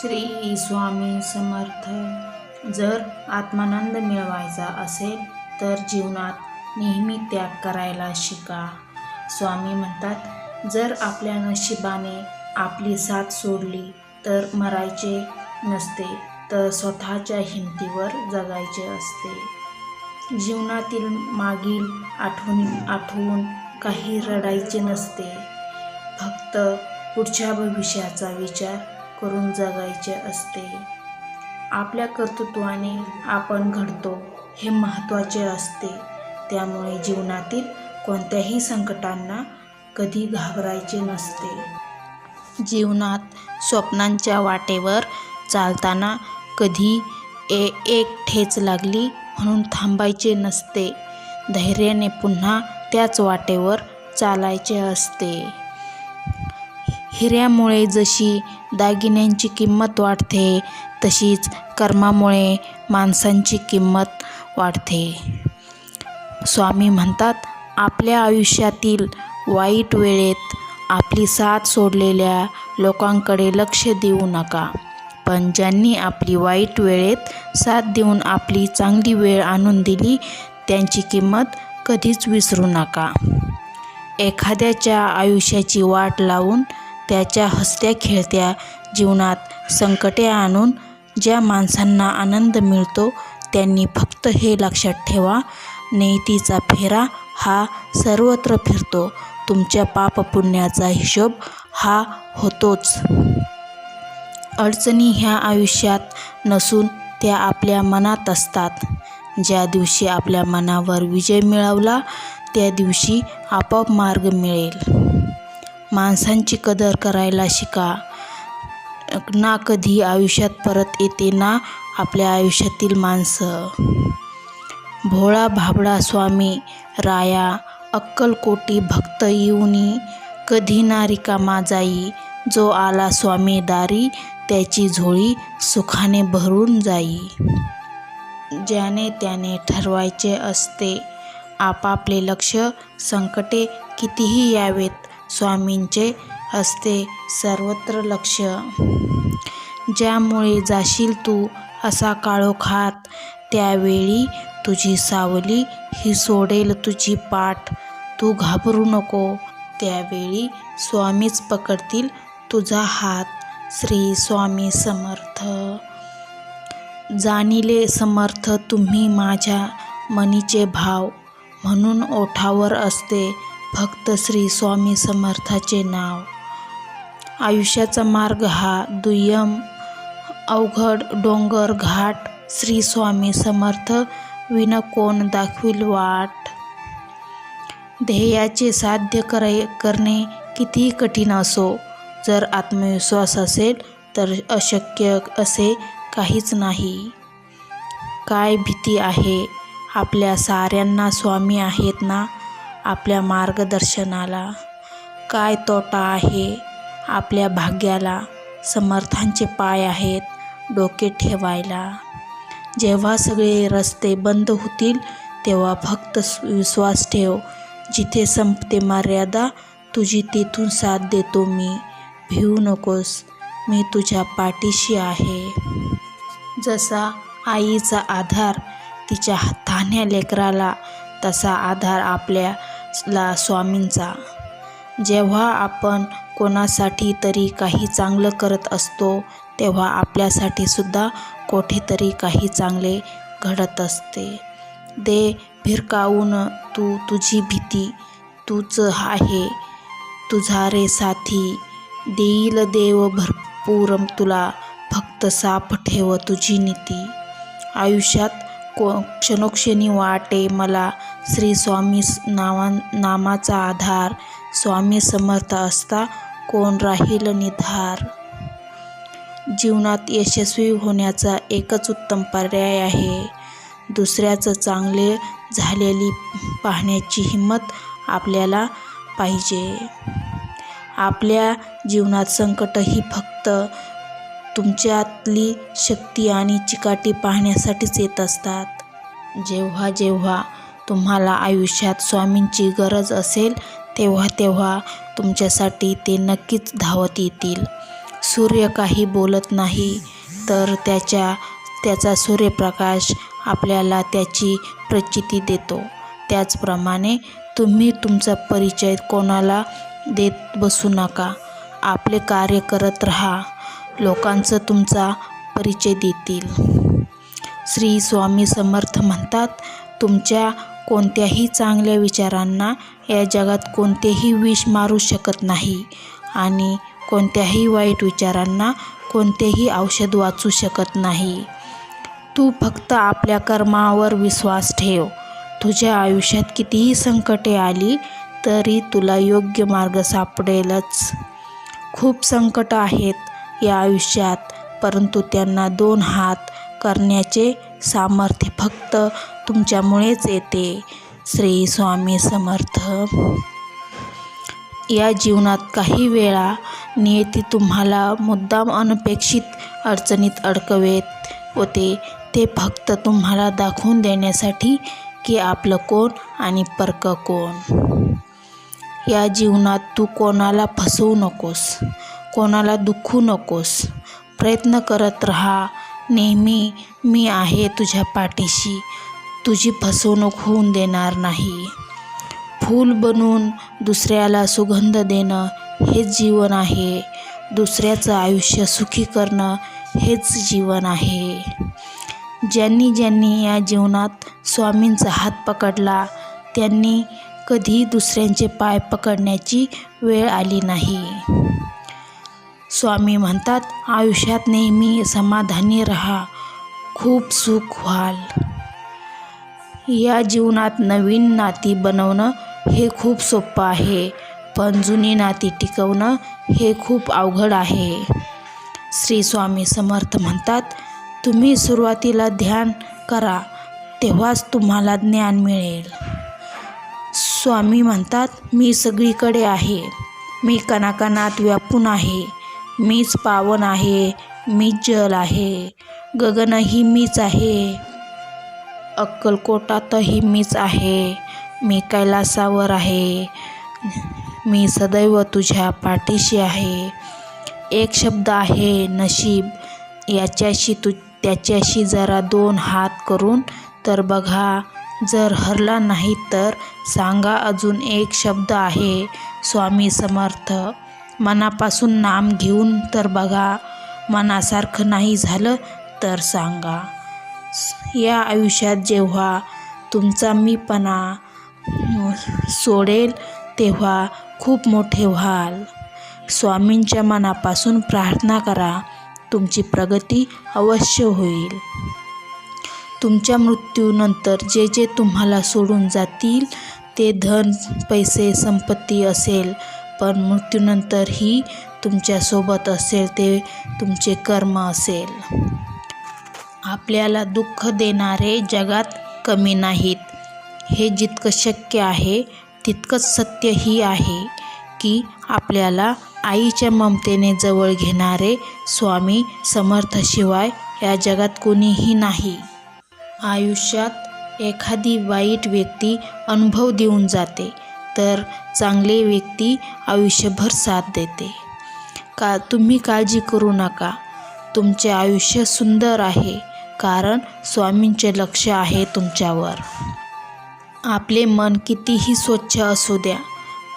श्री स्वामी समर्थ. जर आत्मानंद मिळवायचा असेल तर जीवनात नेहमी त्याग करायला शिका. स्वामी म्हणतात जर आपल्या नशिबाने आपली साथ सोडली तर मरायचे नसते तर स्वतःच्या हिमतीवर जगायचे असते. जीवनातील मागील आठवणी आठवून काही रडायचे नसते. फक्त पुढच्या भविष्याचा विचार करून जगायचे असते. आपल्या कर्तृत्वाने आपण घडतो हे महत्त्वाचे असते. त्यामुळे जीवनातील कोणत्याही संकटांना कधी घाबरायचे नसते. जीवनात स्वप्नांच्या वाटेवर चालताना कधी ए एक ठेच लागली म्हणून थांबायचे नसते. धैर्याने पुन्हा त्याच वाटेवर चालायचे असते. हिऱ्यामुळे जशी दागिन्यांची किंमत वाढते तशीच कर्मामुळे माणसांची किंमत वाढते. स्वामी म्हणतात आपल्या आयुष्यातील वाईट वेळेत आपली साथ सोडलेल्या लोकांकडे लक्ष देऊ नका. पण ज्यांनी आपली वाईट वेळेत साथ देऊन आपली चांगली वेळ आणून दिली त्यांची किंमत कधीच विसरू नका. एखाद्याच्या आयुष्याची वाट लावून त्याच्या हसत्या खेळत्या जीवनात संकटे आणून ज्या माणसांना आनंद मिळतो त्यांनी फक्त हे लक्षात ठेवा नेहतीचा फेरा हा सर्वत्र फिरतो. तुमच्या पापपुण्याचा हिशोब हा होतोच. अडचणी ह्या आयुष्यात नसून त्या आपल्या मनात असतात. ज्या दिवशी आपल्या मनावर विजय मिळवला त्या दिवशी आपोआप मार्ग मिळेल. माणसांची कदर करायला शिका. ना कधी आयुष्यात परत येते ना आपल्या आयुष्यातील माणसं. भोळा भाबडा स्वामी राया अक्कलकोटी भक्त येऊनी कधी ना रिकामा जाई. जो आला स्वामी दारी त्याची झोळी सुखाने भरून जाई. ज्याने त्याने ठरवायचे असते आपापले लक्ष संकटे कितीही यावेत स्वामींचे असते सर्वत्र लक्ष. ज्यामुळे जाशील तू असा काळोखात त्यावेळी तुझी सावली ही सोडेल तुझी पाठ. तू घाबरू नको. त्यावेळी स्वामीच पकडतील तुझा हात. श्री स्वामी समर्थ. जाणिले समर्थ तुम्ही माझ्या मनीचे भाव. म्हणून ओठावर असते फक्त श्री स्वामी समर्थाचे नाव. आयुष्याचा मार्ग हा दुय्यम अवघड डोंगर घाट श्री स्वामी समर्थ विन कोण दाखविल वाट. ध्येयाचे साध्य कराय करणे कितीही कठीण असो जर आत्मविश्वास असेल तर अशक्य असे काहीच नाही. काय भीती आहे? आपल्या साऱ्यांना स्वामी आहेत ना? आपल्या मार्गदर्शनाला. काय तोटा आहे? आपल्या भाग्याला समर्थांचे पाय आहेत डोके ठेवायला. जेव्हा सगळे रस्ते बंद होतील तेव्हा फक्त विश्वास ठेव. जिथे संपते मर्यादा तुझी तिथून साथ देतो मी. भिवू नकोस मी तुझ्या पाठीशी आहे. जसा आईचा आधार तिच्या तान्ह्या लेकराला तसा आधार आपल्या ला स्वामींचा. जेव्हा आपण कोणासाठी तरी काही चांगलं करत असतो तेव्हा आपल्यासाठी सुद्धा कोठेतरी काही चांगले घडत असते. दे भिरकावून तू तुझी भीती तूच आहे तुझा रे साथी. देईल देव भरपूर तुला फक्त साप ठेव तुझी नीती. आयुष्यात को क्षणोक्षणी वाटे मला श्री स्वामी नावा नामाचा आधार स्वामी समर्थ असता कोण राहील निधार. जीवनात यशस्वी होण्याचा एकच उत्तम पर्याय आहे. दुसऱ्याचं चांगले झालेली पाहण्याची हिंमत आपल्याला पाहिजे. आपल्या जीवनात संकट ही फक्त तुमच्यातली शक्ती आणि चिकाटी पाहण्यासाठीच येत असतात. जेव्हा जेव्हा तुम्हाला आयुष्यात स्वामींची गरज असेल तेव्हा तेव्हा तुमच्यासाठी ते नक्कीच धावत येतील. सूर्य काही बोलत नाही तर त्याच्या त्याचा सूर्यप्रकाश आपल्याला त्याची प्रचिती देतो. त्याचप्रमाणे तुम्ही तुमचा परिचय कोणाला देत बसू नका. आपले कार्य करत राहा. लोकांचं तुमचा परिचय देतील. श्री स्वामी समर्थ म्हणतात तुमच्या कोणत्याही चांगल्या विचारांना या जगात कोणतेही विष मारू शकत नाही आणि कोणत्याही वाईट विचारांना कोणतेही औषध वाचू शकत नाही. तू फक्त आपल्या कर्मावर विश्वास ठेव. तुझ्या आयुष्यात कितीही संकटे आली तरी तुला योग्य मार्ग सापडेलच. खूप संकट आहेत या आयुष्यात परंतु त्यांना दोन हात करण्याचे सामर्थ्य फक्त तुमच्यामुळेच येते. श्री स्वामी समर्थ. या जीवनात काही वेळा नियती तुम्हाला मुद्दाम अनपेक्षित अडचणीत अडकवेत होते. ते फक्त तुम्हाला दाखवून देण्यासाठी की आपलं कोण आणि परक कोण. या जीवनात तू कोणाला फसवू नकोस कोणाला दुखू नकोस. प्रयत्न करत राहा. नेहमी मी आहे तुझ्या पाठीशी. तुझी फसवणूक होऊन देणार नाही. फूल बनून दुसऱ्याला सुगंध देणं हेच जीवन आहे. दुसऱ्याचं आयुष्य सुखी करणं हेच जीवन आहे. ज्यांनी ज्यांनी या जीवनात स्वामींचा हात पकडला त्यांनी कधी दुसऱ्यांचे पाय पकडण्याची वेळ आली नाही. स्वामी म्हणतात आयुष्यात नेहमी समाधानी रहा खूप सुख व्हाल. या जीवनात नवीन नाती बनवणं हे खूप सोपं आहे पण जुनी नाती टिकवणं हे खूप अवघड आहे. श्री स्वामी समर्थ म्हणतात तुम्ही सुरुवातीला ध्यान करा तेव्हाच तुम्हाला ज्ञान मिळेल. स्वामी म्हणतात मी सगळीकडे आहे. मी कणाकणात व्यापून आहे. मीच पावन आहे. मीच जल आहे. गगनही मीच आहे. अक्कलकोटातही मीच आहे. मी कैलासावर आहे. मी सदैव तुझ्या पाठीशी आहे. एक शब्द आहे नशीब. याच्याशी तू त्याच्याशी जरा दोन हात करून तर बघा जर हरला नाही तर सांगा अजून एक शब्द आहे स्वामी समर्थ. मनापासून नाम घेऊन तर बघा. मनासारखं नाही झालं तर सांगा. या आयुष्यात जेव्हा तुमचा मीपणा सोडेल तेव्हा खूप मोठे व्हाल. स्वामींच्या मनापासून प्रार्थना करा तुमची प्रगती अवश्य होईल. तुमच्या मृत्यूनंतर जे जे तुम्हाला सोडून जातील ते धन पैसे संपत्ती असेल पण मृत्यूनंतरही तुमच्यासोबत असेल ते तुमचे कर्म असेल. आपल्याला दुःख देणारे जगात कमी नाहीत. हे जितकं शक्य आहे तितकंच सत्यही आहे की आपल्याला आईच्या ममतेने जवळ घेणारे स्वामी समर्थशिवाय या जगात कोणीही नाही. आयुष्यात एखादी वाईट व्यक्ती अनुभव देऊन जाते तर चांगले व्यक्ती आयुष्यभर साथ देते. का तुम्ही काळजी करू नका. तुमचे आयुष्य सुंदर आहे. कारण स्वामींचे लक्ष आहे तुमच्यावर. आपले मन कितीही स्वच्छ असू द्या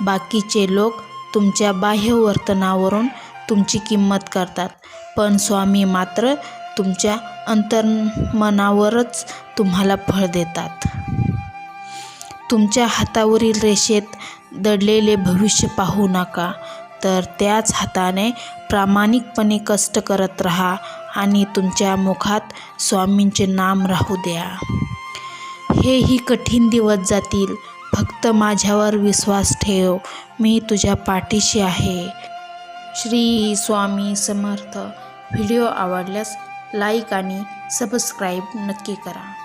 बाकीचे लोक तुमच्या बाह्य वर्तनावरून तुमची किंमत करतात. पण स्वामी मात्र तुमच्या अंतर्मनावरच तुम्हाला फळ देतात. तुमच्या हातावरील रेषेत दडलेले भविष्य पाहू नका तर त्याच हाताने प्रामाणिकपणे कष्ट करत राहा आणि तुमच्या मुखात स्वामींचे नाम राहू द्या. हेही कठीण दिवस जातील. फक्त माझ्यावर विश्वास ठेव. मी तुझ्या पाठीशी आहे. श्री स्वामी समर्थ. व्हिडिओ आवडल्यास लाईक आणि सबस्क्राईब नक्की करा.